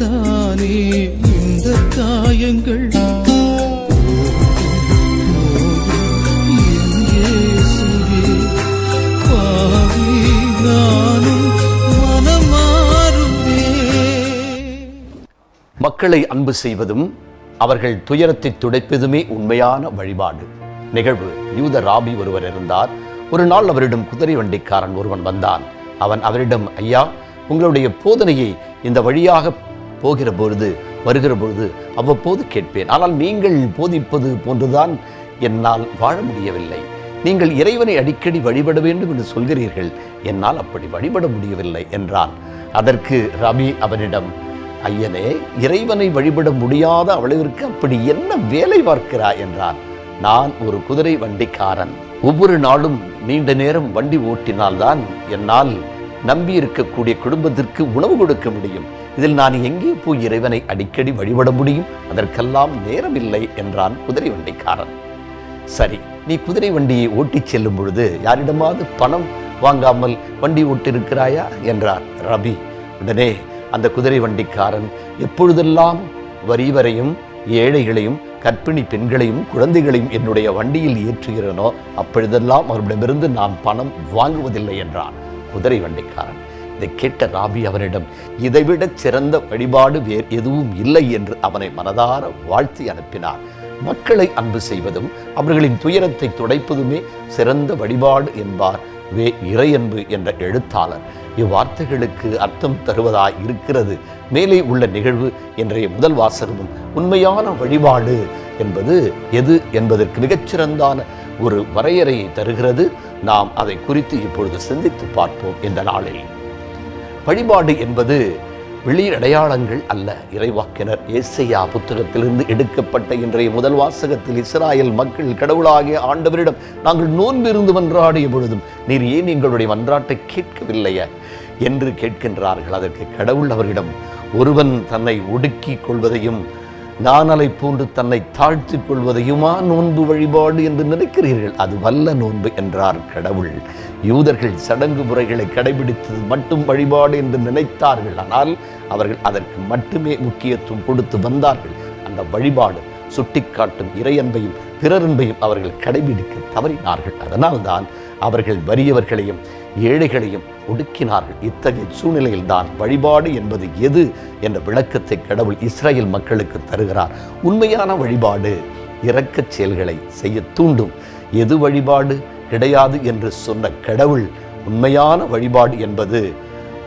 தானே இந்த காயங்கள்? மக்களை அன்பு செய்வதும் அவர்கள் துயரத்தை துடைப்பதுமே உண்மையான வழிபாடு. நிகழ்வு யூத ராபி ஒருவர் இருந்தார். ஒரு நாள் அவரிடம் குதிரை வண்டிக்காரன் ஒருவன் வந்தான். அவன் அவரிடம் ஐயா உங்களுடைய போதனையை இந்த வழியாக போகிற பொழுது வருகிற பொழுது அவ்வப்போது கேட்பேன். ஆனால் நீங்கள் போதிப்பது போன்றுதான் என்னால் வாழ முடியவில்லை. நீங்கள் இறைவனை அடிக்கடி வழிபட வேண்டும் என்று சொல்கிறீர்கள். என்னால் அப்படி வழிபட முடியவில்லை என்றான். அதற்கு ரவி அவனிடம் ஐயனே இறைவனை வழிபட முடியாத அளவிற்கு அப்படி என்ன வேலை பார்க்கிறாய்? என்றான். நான் ஒரு குதிரை வண்டிக்காரன். ஒவ்வொரு நாளும் நீண்ட நேரம் வண்டி ஓட்டினால்தான் என்னால் நம்பி இருக்கக்கூடிய குடும்பத்திற்கு உணவு கொடுக்க முடியும். இதில் நான் எங்கே போய் இறைவனை அடிக்கடி வழிபட முடியும்? அதற்கெல்லாம் நேரமில்லை என்றான் குதிரை வண்டிக்காரன். சரி நீ குதிரை வண்டியை ஓட்டிச் செல்லும் பொழுது யாரிடமாவது பணம் வாங்காமல் வண்டி ஓட்டிருக்கிறாயா என்றார் ரபி. உடனே அந்த குதிரை வண்டிக்காரன் எப்பொழுதெல்லாம் வரிவரையும் ஏழைகளையும் கர்ப்பிணி பெண்களையும் குழந்தைகளையும் என்னுடைய வண்டியில் ஏற்றுகிறனோ அப்பொழுதெல்லாம் அவர்களிடமிருந்து நான் பணம் வாங்குவதில்லை என்றான். குதிரை வண்டிக்காரன். இதை கேட்ட ராபி அவனிடம் இதைவிட சிறந்த வழிபாடு வேறு எதுவும் இல்லை என்று அவனை மனதார வாழ்த்தி அனுப்பினார். மக்களை அன்பு செய்வதும் அவர்களின் துயரத்தை துடைப்பதுமே சிறந்த வழிபாடு என்பார் வே. இறையன்பு என்ற எழுத்தாளர். இவ்வார்த்தைகளுக்கு அர்த்தம் தருவதாய் இருக்கிறது மேலே உள்ள நிகழ்வு இன்றைய முதல் வாசகமும் உண்மையான வழிபாடு என்பது எது என்பதற்கு மிகச்சிறந்தான ஒரு வரையறையை தருகிறது. நாம் அதை குறித்து இப்பொழுது சிந்தித்து பார்ப்போம் இந்த நாளில். வழிபாடு என்பது வெளியடையாளங்கள் அல்ல இறைவாக்கினர் ஏசையா புத்தகத்திலிருந்து எடுக்கப்பட்ட இன்றைய முதல் வாசகத்தில் இஸ்ராயல் மக்கள் கடவுளாகிய ஆண்டவரிடம் நாங்கள் நோன்பிருந்து மன்றாடிய பொழுதும் நீர் ஏன் எங்களுடைய மன்றாட்டை கேட்கவில்லைய? என்று கேட்கின்றார்கள். அதற்கு கடவுள் அவரிடம் ஒருவன் தன்னை ஒடுக்கிக் கொள்வதையும் நானலை போன்று தன்னை தாழ்த்திக் கொள்வதையுமா நோன்பு வழிபாடு என்று நினைக்கிறீர்கள்? அது வல்ல நோன்பு என்றார் கடவுள். யூதர்கள் சடங்கு முறைகளை கடைபிடித்தது மட்டும் வழிபாடு என்று நினைத்தார்கள். ஆனால் அவர்கள் அதற்கு மட்டுமே முக்கியத்துவம் கொடுத்து வந்தார்கள். அந்த வழிபாடு சுட்டிக்காட்டும் இறையன்பையும் பிறரன்பையும் அவர்கள் கடைபிடிக்க தவறினார்கள். அதனால்தான் அவர்கள் வறியவர்களையும் ஏழைகளையும் ஒடுக்கினார்கள். இத்தகைய சூழ்நிலையில்தான் வழிபாடு என்பது எது என்ற விளக்கத்தை கடவுள் இஸ்ரேல் மக்களுக்கு தருகிறார். உண்மையான வழிபாடு இரக்கச் செயல்களை செய்ய தூண்டும். எது வழிபாடு? கிடையாது என்று சொன்ன கடவுள் உண்மையான வழிபாடு என்பது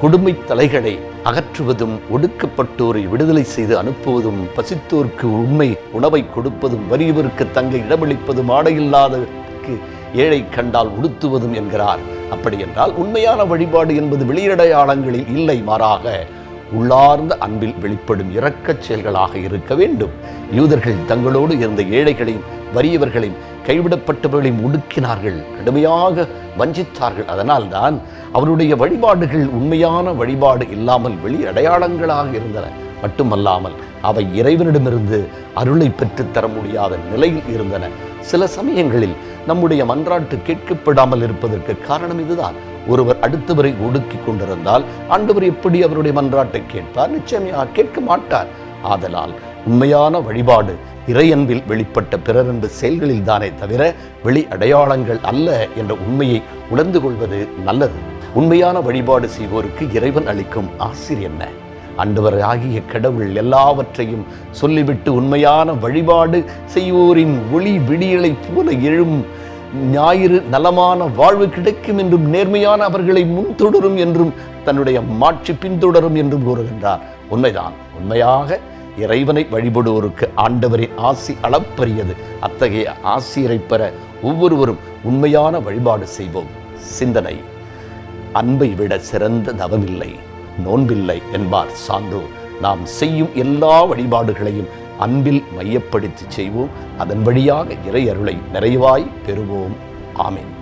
கொடுமை தலைகளை அகற்றுவதும் ஒடுக்கப்பட்டோரை விடுதலை செய்து அனுப்புவதும் பசித்தோருக்கு உண்மை உணவை கொடுப்பதும் வறியவருக்கு தங்க இடமளிப்பதும் ஆடையில்லாதவருக்கு ஏழை கண்டால் உடுத்துவதும் என்கிறார். அப்படி என்றால் உண்மையான வழிபாடு என்பது வெளியடையாளங்களில் இல்லை மாறாக உள்ளார்ந்த அன்பில் வெளிப்படும் இரக்கச் செயல்களாக இருக்க வேண்டும். யூதர்கள் தங்களோடு இருந்த ஏழைகளையும் வறியவர்களையும் கைவிடப்பட்டவர்களையும் ஒடுக்கினார்கள். கடுமையாக வஞ்சித்தார்கள். அதனால்தான் அவருடைய வழிபாடுகள் உண்மையான வழிபாடு இல்லாமல் வெளி அடையாளங்களாக இருந்தன. மட்டுமல்லாமல் அவை இறைவனிடமிருந்து அருளை பெற்றுத் தர முடியாத நிலையில் இருந்தன. சில சமயங்களில் நம்முடைய மன்றாட்டு கேட்கப்படாமல் இருப்பதற்கு காரணம் இதுதான். ஒருவர் அடுத்தவரை ஒடுக்கிக் கொண்டிருந்தால் ஆண்டவர் எப்படி அவருடைய மன்றாட்டை கேட்பார்? நிச்சயமாக கேட்க மாட்டார். ஆதலால் உண்மையான வழிபாடு இறையன்பில் வெளிப்பட்ட பிறரன்பு செயல்களில் தானே தவிர வெளி அடையாளங்கள் அல்ல என்ற உண்மையை உணர்ந்து கொள்வது நல்லது. உண்மையான வழிபாடு செய்வோருக்கு இறைவன் அளிக்கும் ஆசிரியர் என்ன? ஆண்டவர் ஆகிய கடவுள் எல்லாவற்றையும் சொல்லிவிட்டு உண்மையான வழிபாடு செய்வோரின் ஒளி விடியலைப் போல எழும். ஞாயிறு நலமான வாழ்வு கிடைக்கும் என்றும் நேர்மையான அவர்களை முன்தொடரும் என்றும் தன்னுடைய மாட்சி பின்தொடரும் என்றும் கூறுகின்றார். உண்மைதான். உண்மையாக இறைவனை வழிபடுவோருக்கு ஆண்டவரின் ஆசி அளப்பரியது. அத்தகைய ஆசியரை பெற ஒவ்வொருவரும் உண்மையான வழிபாடு செய்வோம். சிந்தனை. அன்பை விட சிறந்த தவமில்லை. நோன்பில்லை என்பார் சான்றோர். நாம் செய்யும் எல்லா வழிபாடுகளையும் அன்பில் மையப்படுத்தி செய்வோம். அதன் வழியாக இறை அருளை நிறைவாய் பெறுவோம். ஆமீன்.